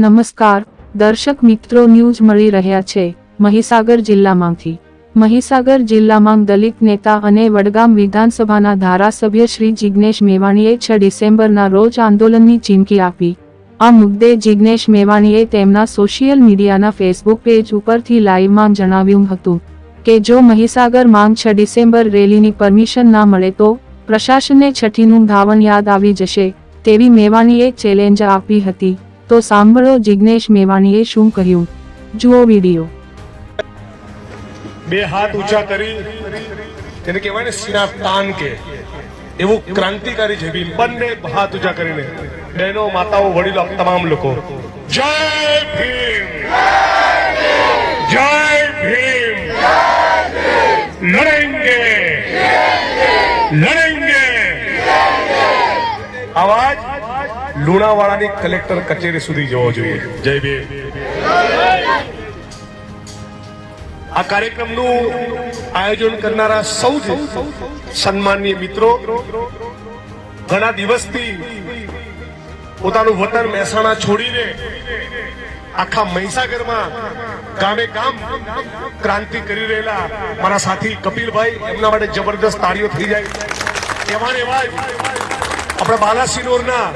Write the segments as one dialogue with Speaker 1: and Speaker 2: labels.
Speaker 1: નમસ્કાર, દર્શક મિત્રો ન્યૂઝ મળી રહ્યા છે, મહીસાગર જિલ્લામાંથી. મહીસાગર જિલ્લામાં દલિત નેતા અને વડગામ વિધાનસભાના ધારાસભ્ય શ્રી જિગ્નેશ મેવાણીએ છ ડિસેમ્બરના રોજ આંદોલનની ચીમકી આપી. આ મુદ્દે જિગ્નેશ મેવાણીએ તેમના સોશિયલ મીડિયાના ફેસબુક પેજ ઉપરથી લાઈવમાં જણાવ્યું હતું કે જો મહીસાગર માંગ છ ડિસેમ્બર રેલીની પરમિશન ના મળે તો પ્રશાસનને છઠ્ઠીનું ધાવણ યાદ આવી જશે, તેવી મેવાણીએ ચેલેન્જ આપી હતી. તો સાંભળો જિગ્નેશ મેવાણીએ શું કહ્યું જુઓ વીડિયો.
Speaker 2: બે હાથ ઊંચા કરી તેને કહેવાય ને સિના તાન કે, એવું ક્રાંતિકારી જમીન બંને હાથ ઊંચા કરીને, બહેનો, માતાઓ, વડીલો, તમામ લોકો, જય ભીમ જય ભીમ, લડેંગે લડેંગે. અવાજ લુણાવાડાની કલેક્ટર કચેરી સુધી જવો જોઈએ. જય બે આ કાર્યક્રમનું આયોજન કરનારા સૌ સન્માનીય મિત્રો ઘણા દિવસથી પોતાનું વતન મહેસાણા છોડીને આખા મહીસાગરમાં ગામે ગામ ક્રાંતિ કરી રહેલા મારા સાથી કપિલભાઈ, એમના માટે જબરદસ્ત તાળીઓ થઈ જાય. એવા એવા આપણા બાલાસિનોરના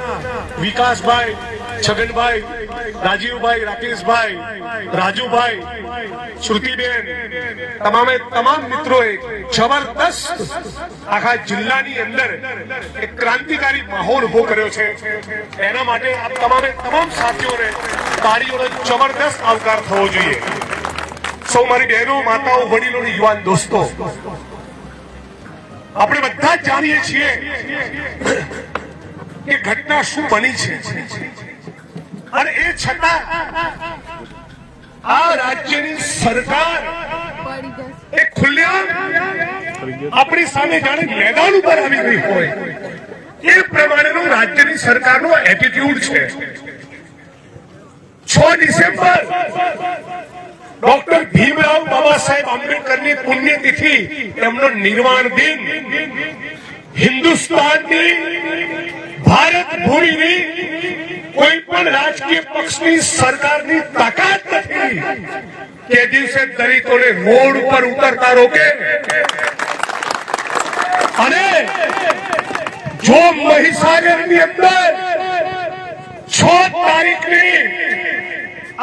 Speaker 2: વિકાસભાઈ, છગનભાઈ, રાજીવભાઈ, રાકેશભાઈ, રાજુભાઈ, શ્રુતિબેન, તમામે તમામ મિત્રોએ જબરદસ્ત આખા જિલ્લાની અંદર એક ક્રાંતિકારી માહોલ ઊભો કર્યો છે. એના માટે આપ તમામે તમામ સાથીઓને તાળીઓનો જબરદસ્ત આવકાર થવો જોઈએ. સૌ મારી બહેનો, માતાઓ, વડીલો યુવાન દોસ્તો, આપણે બધા જાણીએ છીએ ઘટના શું બની છે? અને એ છતાં આ રાજ્યની સરકાર એ ખુલ્લેઆમ આપણી સામે જાણે મેદાન ઉપર આવી ગઈ હોય. એ પ્રમાણેનો રાજ્યની સરકારનો એટીટ્યુડ છે. છ ડિસેમ્બર ડોક્ટર ભીમરાવ બાબા સાહેબ આંબેડકરની પુણ્યતિથિ, એમનો નિર્વાણ દિન હિન્દુસ્તાનની ભારત ભૂમિની કોઈ પણ રાજકીય પક્ષની સરકારની તાકાત નથી કે દિવસે દલિતોને રોડ ઉપર ઉતરતા રોકે. અને જો મહીસાગરની અંદર છ તારીખની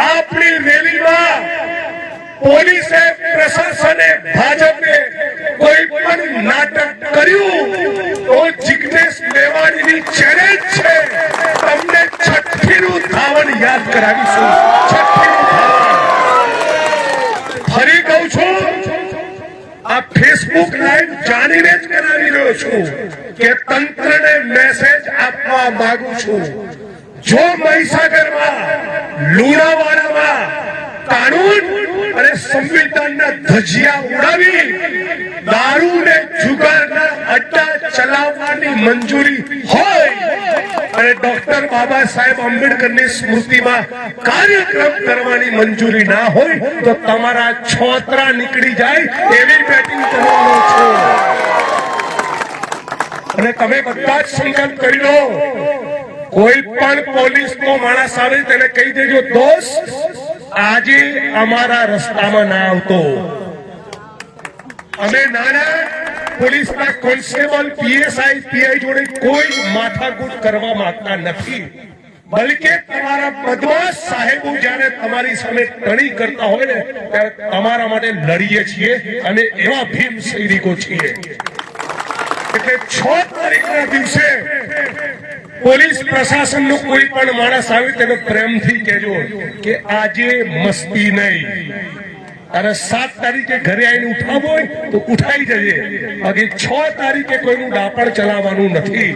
Speaker 2: આપણી રેલીમાં પોલીસે પ્રશાસને ભાજપે કોઈ પણ નાટક કર્યું તો જિગ્નેશ મેવાણીની ચેલેન્જ છે. તમને છઠ્ઠીનું ધાવણ યાદ કરાવીશું. છઠ્ઠીનું ધાવણ. ફરી કહું છું, આ ફેસબુક લાઈવ જાણીને જ કરાવી રહ્યો છું કે તંત્રને મેસેજ આપવા માંગુ છું. જો મહીસાગરમાં, લુણાવાડામાં કાનૂન અને સંવિધાનના ધજિયા ઉડાવી દારૂ ને જુગારના અડ્ડા ચલાવવાની મંજૂરી હોય, અને ડોક્ટર બાબા સાહેબ આંબેડકરની સ્મૃતિમાં કાર્યક્રમ કરવાની મંજૂરી ના હોય, તો તમારા છોતરા નીકળી જાય એવી બેટિંગ કરવાનો છું. અને તમે બધા જ સંકલ્પ કરી લો, કોઈ પણ પોલીસ નો માણસ આવે તેને કહી દેજો, દોસ્ત આજે અમારા રસ્તામાં ના આવતો. અમે નાના પોલીસના કોન્સ્ટેબલ, પીએસઆઈ, પીઆઈ જોડે કોઈ માથાકૂટ કરવા માંગતા નથી. બલકે તમારા બદમાશ સાહેબો જ્યારે તમારી સામે ટણી કરતા હોય ને, ત્યારે તમારા માટે લડીએ છીએ અને એવા ભીમ સૈનિકો છીએ. એટલે છ તારીખના દિવસે પોલીસ પ્રશાસનનું કોઈ પણ માણસ આવે તેને પ્રેમથી કહેજો કે આજે મસ્તી નહીં. અને સાત તારીખે ઘરે આવીને ઉઠાવો હોય તો ઉઠાઈ જજે. બાકી છ તારીખે કોઈનું ડાપણ ચલાવવાનું નથી.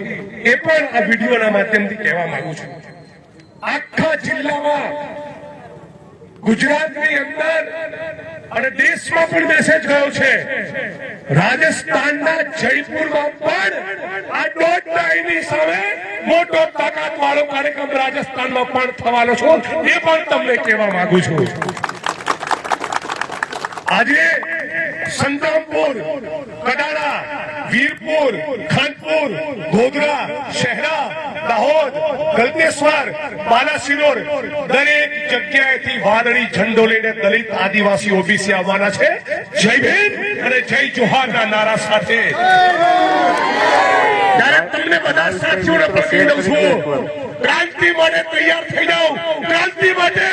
Speaker 2: એ પણ આ વિડીયોના માધ્યમથી કહેવા માંગુ છું. આખા જિલ્લામાં ગુજરાતની અંદર અને દેશમાં પણ મેસેજ ગયો છે. રાજસ્થાનના જયપુરમાં પણ આ દોઢ દાયની સામે મોટો તાકાત વાળો કાર્યક્રમ રાજસ્થાનમાં પણ થવાનો છો. એ પણ તમને કહેવા માંગુ છું. આજે સંતરામપુર કડાળા વીરપુર, ખાનપુર, ગોધરા, શહેરા દાહોદ ગલતેશ્વર બાલાસિનોર, દરેક જગ્યાએથી વાદળી ઝંડો લઈને દલિત આદિવાસી ઓબીસી આવવાના છે. જય ભીમ અને જય જોહારના નારા સાથે. તમને બધા તૈયાર થઈ જાઓ. ક્રાંતિ માટે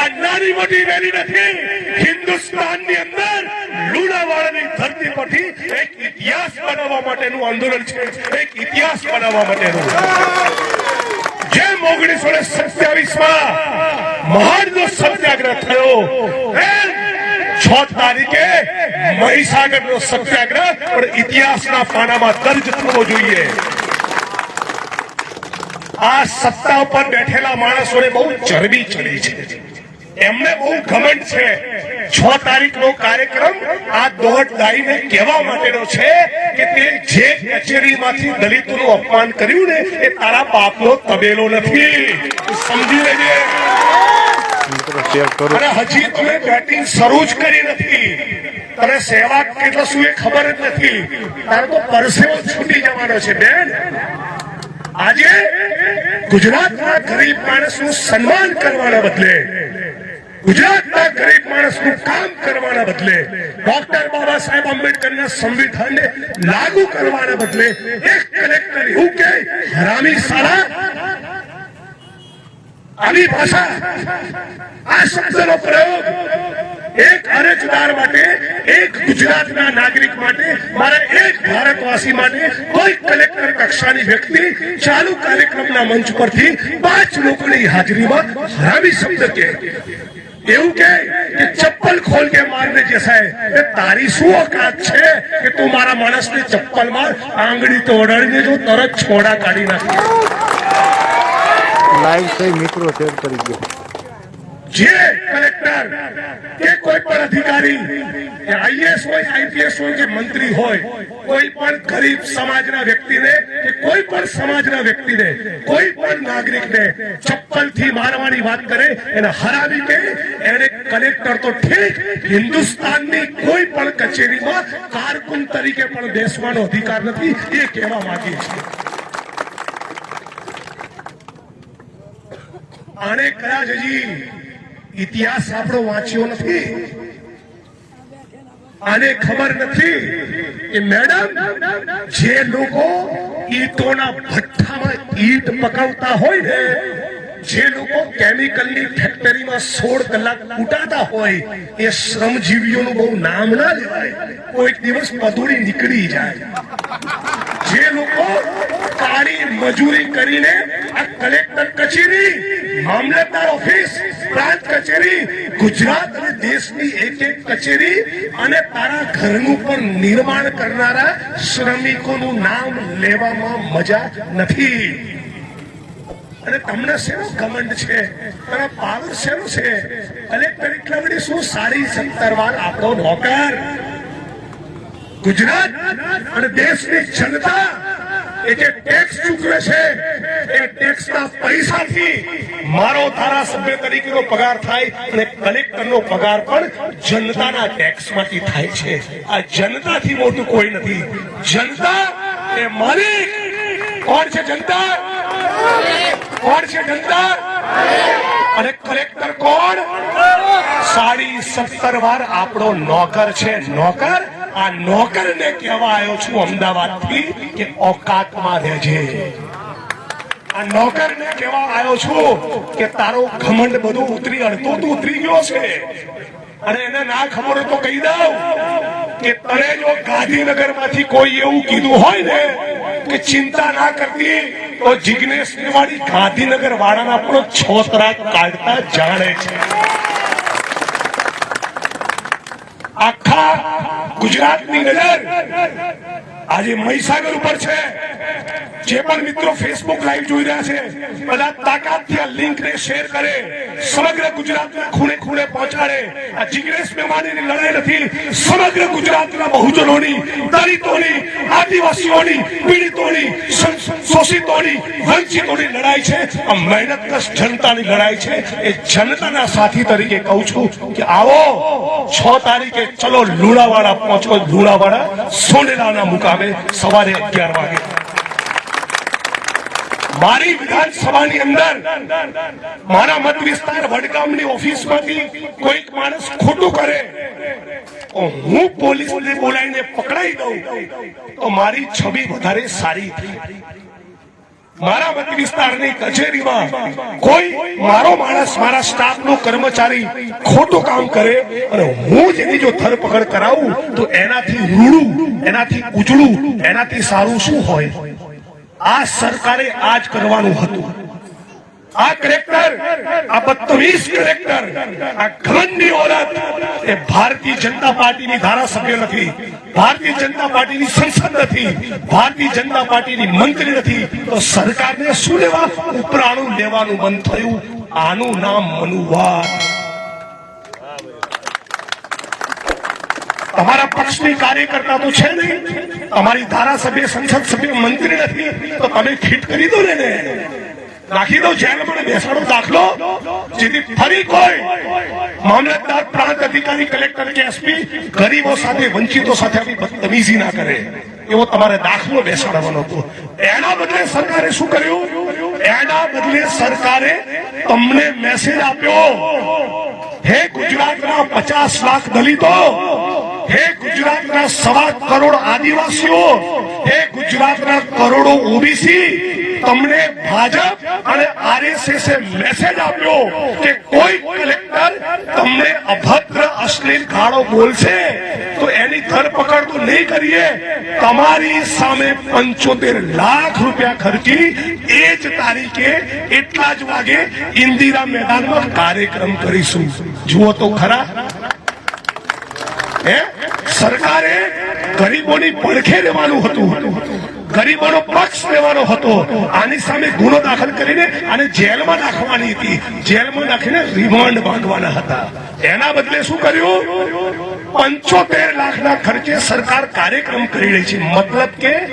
Speaker 2: આ નાની મોટી નથી. હિન્દુસ્તાનની અંદર લુણાવાડાની ધરતી પરથી એક ઇતિહાસ બનાવવા માટેનું આંદોલન છે. એક ઇતિહાસ બનાવવા માટેનું. જેમ ઓગણીસો ને સત્યાવીસમાં મહાનનો સત્યાગ્રહ થયો છ તારીખે મહીસાગર નો સત્યાગ્રહ પણ ઇતિહાસના પાનામાં દર્જ થવો જોઈએ. આ સત્તા ઉપર બેઠેલા માણસોને બહુ ચરબી ચડી છે. એમને બહુ ઘમંડ છે. છ તારીખ નો કાર્યક્રમ આ દોઢ દાઈને કહેવા માટેનો છે કે તે જે કચેરીમાંથી દલિતોનું અપમાન કર્યું ને, એ તારા બાપનો તબેલો નથી. સમજી લેજે. હજી તમે બેટિંગ શરૂ જ કરી નથી. તને સેવા કેટલો શું એ ખબર જ નથી. તારે તો પરસેવો છૂટી જવાનો છે, બેન. આજે ગુજરાતના ગરીબ માણસનું સન્માન કરવાના બદલે ગુજરાતના ગરીબ માણસનું કામ કરવાના બદલે ડોક્ટર બાબા સાહેબ આંબેડકરના સંવિધાનને લાગુ કરવાના બદલે એક કલેક્ટર એવું કે હરામી સારા. આવી ભાષા, આ શબ્દનો પ્રયોગ એક અરજદાર માટે, એક ગુજરાતના નાગરિક માટે, મારા એક ભારતવાસી માટે કોઈ કલેક્ટર કક્ષાની વ્યક્તિ ચાલુ કાર્યક્રમના મંચ પરથી પાંચ લોકોની હાજરીમાં હરામી શબ્દ કે એવું કે ચપ્પલ ખોલ કે મારને જે है એ તારી શું ઓકાત છે કે તું મારા માણસની ચપ્પલમાં આંગળી તોડાડીને જો તરત છોડા કાઢી નાખે?
Speaker 3: લાઈવ થઈ મિત્રો શેર કરી દો
Speaker 2: જે કલેક્ટર કે કોઈ પણ અધિકારી આઈએસ હોય, આઈપીએસ હોય, કે મંત્રી હોય, કોઈ પણ ગરીબ સમાજના વ્યક્તિને, કે કોઈ પણ સમાજના વ્યક્તિને, કોઈ પણ નાગરિકને ચપ્પલથી મારવાની વાત કરે, એને હરાવી કે એને કલેક્ટર તો ઠીક, હિન્દુસ્તાનની કોઈ પણ કચેરીમાં કારકુન તરીકે પણ બેસવાનો અધિકાર નથી, એ કહેવા માંગીએ છીએ. આને કદાચ હજી ઇતિહાસ આપણો વાંચ્યો નથી. આને ખબર નથી કે મેડમ, જે લોકો ઈટોના ભઠ્ઠામાં ઈટ પકવતા હોય ને, જે લોકો કેમિકલની ફેક્ટરીમાં સોળ કલાક કૂટાતા હોય, એ શ્રમજીવીઓનું બહુ નામ ના લેવાય. કોઈક દિવસ પધુડી નીકળી જાય. જે લોકો કાળી મજૂરી કરીને આ કલેક્ટર અને નામ લેવામાં મજા નથી. અને તમને શેનો ઘમંડ છે? અને પાવર શેનો છે? કલેક્ટર એટલા બધી શું સારી સત્તર વાર આપણો નોકર? ગુજરાત અને દેશની જનતા એ જે ટેક્સ ચૂકવે છે મારો ધારાસભ્ય તરીકેનો પગાર થાય અને કલેક્ટરનો પગાર પણ જનતાના ટેક્સમાંથી થાય છે. આ જનતાથી મોટું કોઈ નથી. જનતા કોણ છે જનતા? કોણ છે જનતા? અને કલેક્ટર કોણ? સાડી સત્તર વાર આપણો નોકર છે. નોકર? આ નોકર ને કહેવા આવ્યો છું અમદાવાદથી કે ઓકાતમાં રહેજે. આ નોકર ને કહેવા આવ્યો છું કે તારો ઘમંડ બધું ઉતરી અડધો તો ઉતરી ગયો છે. અને એને ના ખબર તો કહી દઉં કે તને જો ગાંધીનગરમાંથી કોઈ એવું કીધું હોય ને કે ચિંતા ના કરતી, તો જિગ્નેશ મેવાડી ગાંધીનગર વાળાના પણ છોતરા કાઢતા જાણે છે. આખા ગુજરાતની નજર આજે મહીસાગર ઉપર છે. જે પણ મિત્રો ફેસબુક લાઈવ જોઈ રહ્યા છે, બધા તાકાતથી આ લિંક ને શેર કરે. સમગ્ર ગુજરાતના ખૂણે ખૂણે પહોંચાડે. આ જિગ્નેશ મેવાણીની લડાઈ નથી, સમગ્ર ગુજરાતના બહુજનોની, દલિતોની, આદિવાસીઓની, પીડિતોની શોષિતોની, વંચિતોની લડાઈ છે. આ મહેનતકશ જનતાની લડાઈ છે. એ જનતાના સાથી તરીકે કહું છું કે આવો, છ તારીખે ચલો લુણાવાડા પહોંચો. લુણાવાડા સોનેલાના મુકામે સવારે અગિયાર વાગે. મારી વિધાનસભાની અંદર મારા મત વિસ્તાર વડગામની ઓફિસમાંથી કોઈક માણસ ખોટું કરે હું પોલીસને બોલાવીને પકડાઈ દઉં, તો મારી છબી વધારે સારી થઈ. મારા મત વિસ્તારની કચેરીમાં કોઈ મારો માણસ, મારા સ્ટાફનો કર્મચારી ખોટું કામ કરે અને હું જેની જો ધરપકડ કરાવું, તો એનાથી રૂડું, એનાથી ઉજળું, એનાથી સારું શું હોય? આ સરકારે આજ કરવાનું હતું. આ કલેક્ટર, આ બત્રીસ કલેક્ટર, આ ઘમંડી ઓરત એ ભારતીય જનતા પાર્ટીની ધારાસભ્ય નથી, ભારતીય જનતા પાર્ટીની સંસદ નથી, ભારતીય જનતા પાર્ટીની મંત્રી નથી. તો સરકારને શું લેવા? ઉપરાણું લેવાનું મન થયું. આનું નામ મનુવાદ તમારા પક્ષની કાર્યકર્તા તો છે નહીં. તમારી ધારાસભ્ય, સંસદ સભ્ય, મંત્રી નથી. તો તમે ફિટ કરી દો ને. નાખી દો જેલમાં બેસાડો, દાખલો. જેથી ફરી કોઈ મામલતદાર, પ્રાંત અધિકારી, કલેક્ટર કે એસપી ગરીબો સાથે, વંચિતો સાથે આવી બદતમીઝી ના કરે. એવો તમારે દાખલો બેસાડવાનો હતો. એના બદલે સરકારે શું કર્યું? એના બદલે સરકારે તમને મેસેજ આપ્યો. હે ગુજરાતના પચાસ લાખ દલિતો હે ગુજરાતના સવા કરોડ આદિવાસીઓ, હે ગુજરાતના કરોડો ઓબીસી, તમને ભાજપ અને આરએસએસ મેસેજ આપ્યો કે કોઈ કલેક્ટર તમને અભદ્ર, અશ્લીલ ગાળો બોલશે, તો એની ધરપકડ તો નહીં કરીએ. તમારી સામે પંચોતેર લાખ રૂપિયા ખર્ચી એ જ તારીખે એટલા જ વાગે ઇન્દિરા મેદાનમાં કાર્યક્રમ કરીશું. જુઓ તો ખરા. હે? સરકારે ગરીબોની પડખે રહેવાનું હતું. ગરીબોનો પક્ષ લેવાનો હતો. આની સામે ગુનો દાખલ કરીને અને જેલમાં નાખવાની હતી. જેલમાં નાખીને રિમાન્ડ માંગવાના હતા. એના બદલે શું કર્યું? પંચોતેર લાખના ખર્ચે સરકાર કાર્યક્રમ કરી રહી છે. મતલબ કે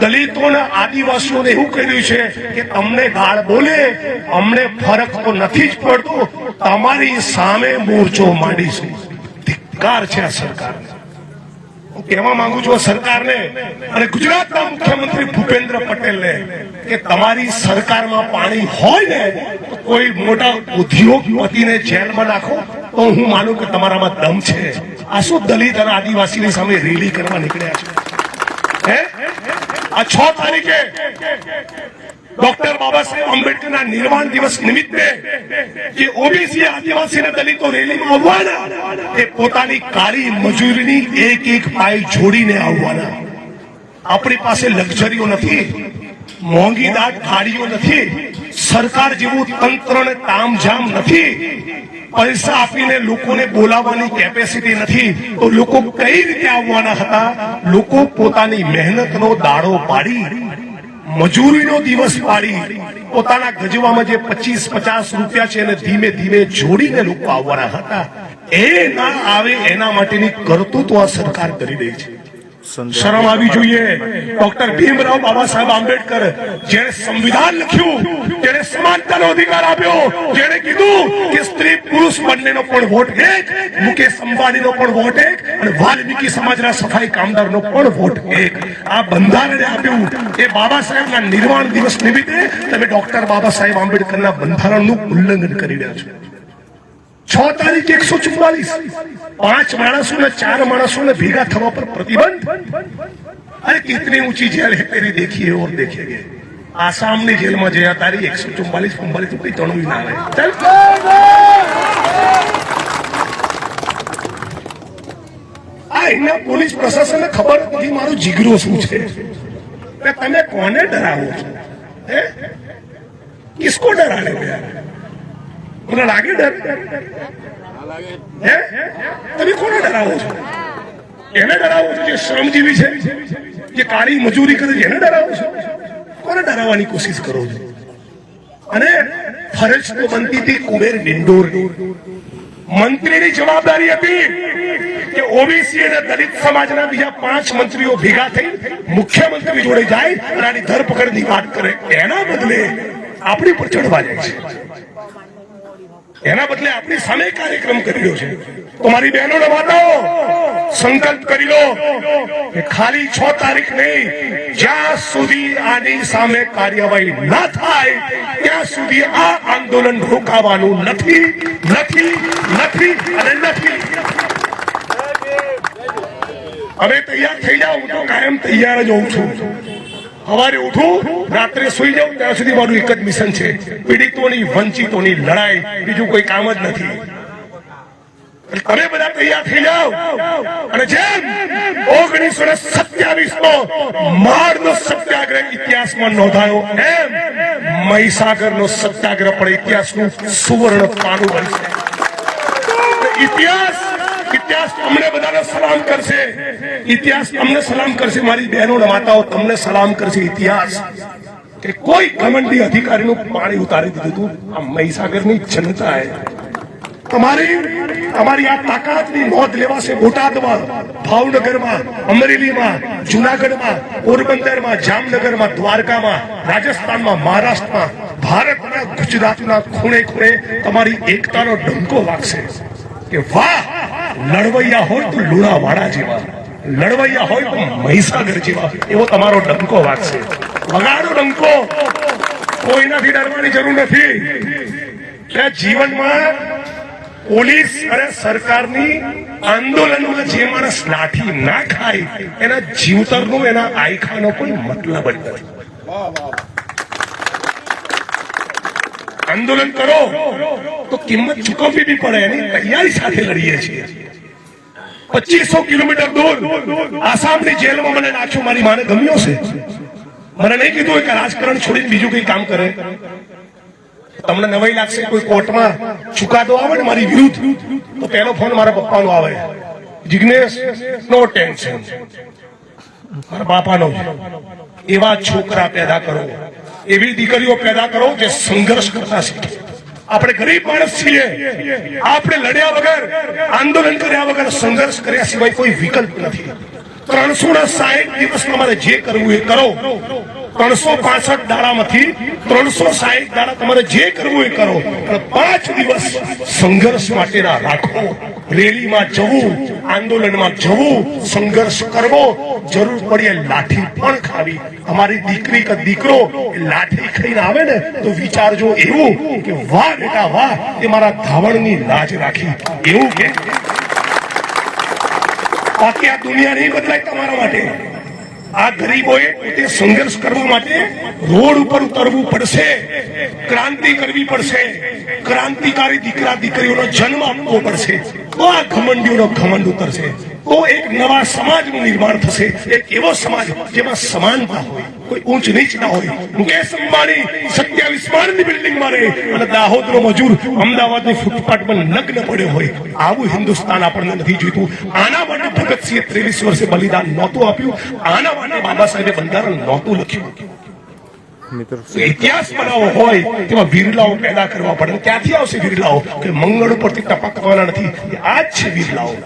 Speaker 2: દલિતોના આદિવાસીઓને એવું કહ્યું છે કે તમને ગાળ બોલે, અમને ફરક તો નથી જ પડતો. તમારી સામે મોરચો માંડીશું. ધિક્કાર છે આ સરકારને હું કહેવા માંગુ છું સરકારને અને ગુજરાતના મુખ્યમંત્રી ભૂપેન્દ્ર પટેલને કે તમારી સરકારમાં પાણી હોય ને કોઈ મોટા ઉદ્યોગપતિને જેલમાં નાખો, તો હું માનું કે તમારામાં દમ છે. આ શું દલિત અને આદિવાસીની સામે રેલી કરવા નીકળ્યા છે? હે? આ છ તારીખે ડોક્ટર બાબા સાહેબ આંબેડકરના નિર્માણ દિવસ નિમિત્તે જે ઓબીસી આદિવાસી અને દલિતો રેલીમાં આવવાના, એ પોતાની કાળી મજૂરીની એક એક પાય જોડીને આવવાના. આપણી પાસે લક્ઝરીઓ નથી, મોંઘી દાટ ગાડીઓ નથી, સરકાર જેવું તંત્ર ને તામઝામ નથી, પૈસા આપીને લોકોને બોલાવવાની કેપેસિટી નથી. તો લોકો કઈ રીતે આવવાના હતા? લોકો પોતાની મહેનતનો દાડો પાડી મજૂરીનો દિવસ પાડી. પોતાના ગજવામાં જે પચીસ, પચાસ રૂપિયા છે એને ધીમે ધીમે જોડીને લોકો આવવાના હતા. એ ના આવે એના માટેની કરતૂતો આ સરકાર કરી રહી છે. શરમ આવી જોઈએ. ડોક્ટર ભીમરાવ બાબા સાહેબ આંબેડકર જેણે સંવિધાન લખ્યું જેણે સમાનતાનો અધિકાર આપ્યો જેણે કીધું કે સ્ત્રી પુરુષ બંનેનો પણ વોટ એક મુકેશ અંબાણીનો પણ વોટ એક અને વાલ્મીકી સમાજના સફાઈ કામદારનો પણ વોટ એક. આ બંધારણે આપ્યું. એ બાબા સાહેબના નિર્માણ દિવસ નિમિત્તે તમે ડોક્ટર બાબા સાહેબ આંબેડકરના બંધારણનું ઉલ્લંઘન કરી રહ્યા છો. છ તારીખ એકસો ચુમ્માલીસ. પાંચ માણસો ને ચાર માણસો ને ભેગા થવા પર પ્રતિબંધ. અરે કેટલી ઊંચી જેલ હે તેરી દેખી ઓર દેખેગે આસામની જેલમાં જયા તારી એકસો ચુમ્માલીસ પંબાલીસ કોઈ તણું ના આવે. ચાલ. આ એના પોલીસ પ્રશાસનને ખબર નથી મારું જીગરો શું છે. તમે કોને ડરાવો છો? હે? કિસકો ડરા લે મને લાગે ડર? હે? તમે કોને ડરાવો છો? એને ડરાવો છો જે શ્રમજીવી છે? જે કાળી મજૂરી કરે છે, એને ડરાવો છો? કોને ડરાવવાની કોશિશ કરો છો? અને ફરજ તો બનતી હતી કુબેર નિંડોર મંત્રીની જવાબદારી હતી કે ઓબીસી અને દલિત સમાજના બીજા પાંચ મંત્રીઓ ભેગા થઈ મુખ્યમંત્રી જોડે જાય અને આની ધરપકડની વાત કરે. એના બદલે આપણી પર ચડવા જાય છે. એના બદલે આપણી સામે કાર્યક્રમ કરી રહ્યો છે. તો મારી બહેનો માતાઓ સંકલ્પ કરી લો કે ખાલી છ તારીખ નહીં જ્યાં સુધી આની સામે કાર્યવાહી ના થાય ત્યાં સુધી આ આંદોલન રોકાવાનું નથી નથી નથી અને નથી. હવે તૈયાર થઈ જાઓ હું તો કાયમ તૈયાર જ હોઉં છું. સવારે ઉઠું, રાત્રે સુઈ જાઉં ત્યાં સુધી મારું એક જ મિશન છે. પીડિતોની, વંચિતોની લડાઈ. બીજું કોઈ કામ જ નથી. તમે બધા તૈયાર થઈ જાઓ. અને જેમ ઓગણીસો ને સત્યાવીસ નો માર નો સત્યાગ્રહ ઇતિહાસમાં નોંધાયો, એમ મહીસાગર નો સત્યાગ્રહ પણ ઇતિહાસનું સુવર્ણ પાનું બનશે. ઇતિહાસ ઇતિહાસ અમને બધાને સલામ કરશે. ઇતિહાસ અમને સલામ કરશે. મારી બહેનો માતાઓ, તમને સલામ કરશે. ઇતિહાસ કે કોઈ ઘમંડી અધિકારીનું પાણી ઉતારી દીધું હતું. આ મહીસાગરની જનતાએ તમારી તમારી આ તાકાતની નોંધ લેવાશે બોટાદમાં, ભાવનગરમાં, અમરેલીમાં, જુનાગઢમાં, પોરબંદરમાં, જામનગરમાં, દ્વારકામાં, રાજસ્થાનમાં, મહારાષ્ટ્રમાં, ભારતના ગુજરાતના ખૂણે ખૂણે તમારી એકતાનો ડંકો વાગશે કે વાહ! લડવૈયા હોય તો લુણાવાડા જેવા, લડવૈયા હોય તો મહીસાગર જેવા. એવો તમારો ડંકો વાગશે વગાડો ડંકો. કોઈનાથી ડરવાની જરૂર નથી. કે જીવનમાં પોલીસ અને સરકારની આંદોલનમાં જે માણસ લાઠી ના ખાય, એના જીવતરનો, એના આયખાનો કોઈ મતલબ જ નથી. આંદોલન કરો તો કિંમત ચૂકવવી બી પડે, એની તૈયારી સાથે લડીએ છીએ. પચીસો કિલોમીટર દૂર આસામની જેલમાં મને નાખ્યો, મારી માને ગમ્યો છે. મને નહીં કીધું કે રાજકારણ છોડીને બીજું કઈ કામ કરે. તમને નવાઈ લાગશે કોઈ કોર્ટમાં ચુકાદો આવે ને મારી વિરુદ્ધ, તો પહેલો ફોન મારા પપ્પાનો આવે. Jignesh, no tension. મારા બાપાનો. એવા છોકરા પેદા કરો. એવી દીકરીઓ પેદા કરો જે સંઘર્ષ કરતા શીખે. આપણે ગરીબ માણસ છીએ. આપણે લડ્યા વગર, આંદોલન કર્યા વગર, સંઘર્ષ કર્યા સિવાય કોઈ વિકલ્પ નથી. ત્રણસો ના સાહીઠ દિવસ તમારે જે કરવું એ કરો. ત્રણસો પાસઠ દાડામાંથી ત્રણસો સાહીઠ દાડા તમારે જે કરવું એ કરો. પણ પાંચ દિવસ સંઘર્ષ માટેના રાખો. રેલીમાં જવું, આંદોલનમાં જવું, સંઘર્ષ કરવો, જરૂર પડીએ લાઠી પણ ખાવી. અમારી દીકરી કે દીકરો લાઠી ખાઈને આવે ને તો વિચારજો એવું કે વાહ બેટા વાહ, એ મારા ધાવણની લાજ રાખી. એવું કે? બાકી આ દુનિયા નહીં બદલાય તમારા માટે. આ ગરીબોએ પોતે સંઘર્ષ કરવા માટે રોડ ઉપર ઉતરવું પડશે. ક્રાંતિ કરવી પડશે. ક્રાંતિકારી દીકરા દીકરીઓનો જન્મ આપવો પડશે. આ ઘમંડીઓનો ઘમંડ ઉતરશે. તો એક નવા સમાજનું નિર્માણ થશે. એક એવો સમાજ જેમાં સમાનતા હોય કોઈ ઊંચ નીચ ના હોય. મુકેશ અંબાણી સત્યાવીસ માળની બિલ્ડિંગમાં રહે. અને દાહોદનો મજૂર અમદાવાદની ફૂટપાથ પર નગ્ન પડ્યો હોય. આવું હિન્દુસ્તાન આપણને નથી જોઈતું. આના માટે ભગતસિંહે ત્રેવીસ વર્ષે બલિદાન નહોતું આપ્યું. આના માટે બાબા સાહેબે બંધારણ નહોતું લખ્યું. ઇતિહાસ બનાવો હોય તેમાં વિરલાઓ પેદા કરવા પડે. ક્યાંથી આવશે વિરલાઓ કે મંગળ ઉપરથી ટપકવાના નથી. આ જ છે વીરલાઓ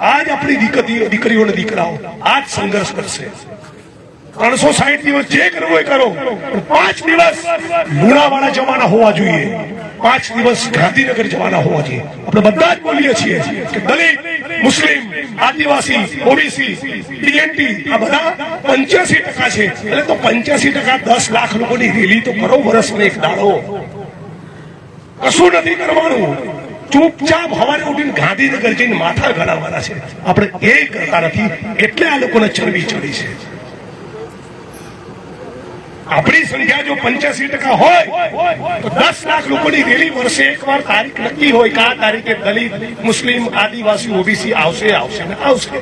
Speaker 2: આજ આપણી દીકરીઓ દીકરીઓ અને દીકરાઓ આજ સંઘર્ષ કરશે. ત્રણસો સાહીઠ દિવસ જે કરવું એ કરો. પાંચ દિવસ લુણાવાડા જવાના હોવા જોઈએ. પાંચ દિવસ ગાંધીનગર જવાના હોવા જોઈએ. આપણે બધા જ બોલીએ છીએ કે દલિત, મુસ્લિમ, આદિવાસી, ઓબીસી, ટીએનટી, આ બધા પંચ્યાસી ટકા છે. એટલે તો પંચ્યાસી ટકા દસ લાખ લોકોની રેલી તો કરો વર્ષમાં એક દાડો. કશું નથી કરવાનું. ચૂપચાપ હવારે ઉઠીને ગાંધીનગર જઈને માથા ગણાવવાના છે. આપણે એ કરતા નથી. એટલે આ લોકોને ચરબી ચડી છે. આપણી સંખ્યા જો પંચ્યાસી ટકા હોય, તો દસ લાખ લોકોની રેલી વર્ષે એકવાર તારીખ નક્કી હોય કે તારીખે દલિત, મુસ્લિમ, આદિવાસી, ઓબીસી આવશે આવશે ને આવશે.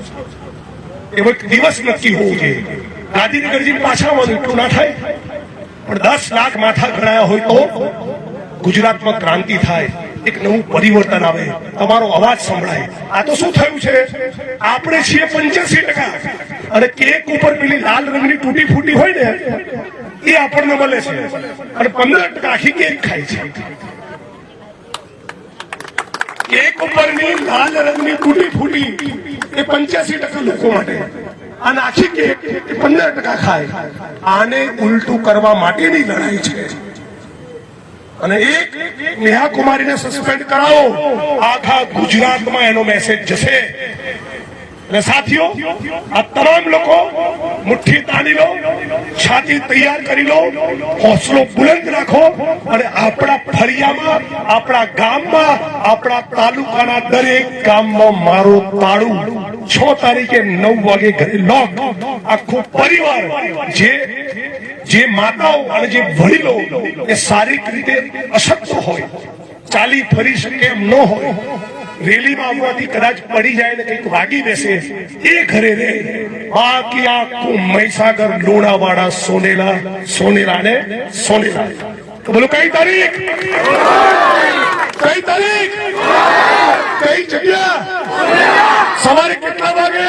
Speaker 2: એવો દિવસ નક્કી હોવું જોઈએ. ગાંધીનગર જઈને પાછા આવવાનું એટલું ના થાય. પણ દસ લાખ માથા ગણાયા હોય તો ગુજરાતમાં ક્રાંતિ થાય. એક નવું પરિવર્તન આવે, તમારો અવાજ સંભળાય. આ તો શું થયું છે? આપણે છીએ પંચ્યાસી ટકા. અને કેક ઉપર પેલી લાલ રંગની તૂટી ફૂટી હોય ને, એ આપણને મળે છે. અને પંદર ટકા આખી કેક ખાય છે. કેક ઉપરની લાલ રંગની તૂટી ફૂટી એ પંચ્યાસી ટકા લોકો માટે. અને આખી કેક પંદર ટકા ખાય. આને ઉલટું કરવા માટેની લડાઈ છે. અને એક નેહા કુમારીને સસ્પેન્ડ કરાવો. આખા ગુજરાતમાં એનો મેસેજ જશે. અને સાથીઓ, આ તમામ લોકો મુઠ્ઠી તાણી લો, છાતી તૈયાર કરી લો, હોસલો બુલંદ રાખો અને આપણા ફળિયામાં, આપણા ગામમાં, આપણા તાલુકાના દરેક ગામમાં મારો તાળું. છ તારીખે નવ વાગે ઘરે લોક આખો પરિવાર જે જે માતાઓ અને જે વડીલો એ શારીરિક રીતે અશક્ત હોય, ચાલી ફરી શકે એમ ન હોય, રેલીમાં આવવાથી કદાચ પડી જાય વાગી બેસે, એ ઘરે રે. આખું મહીસાગર, લુણાવાડા, સોનેલા સોનેલા ને સોનેલા. તો બોલો, કઈ તારીખ? તારીખ? કઈ જગ્યા? સવારે કેટલા વાગે?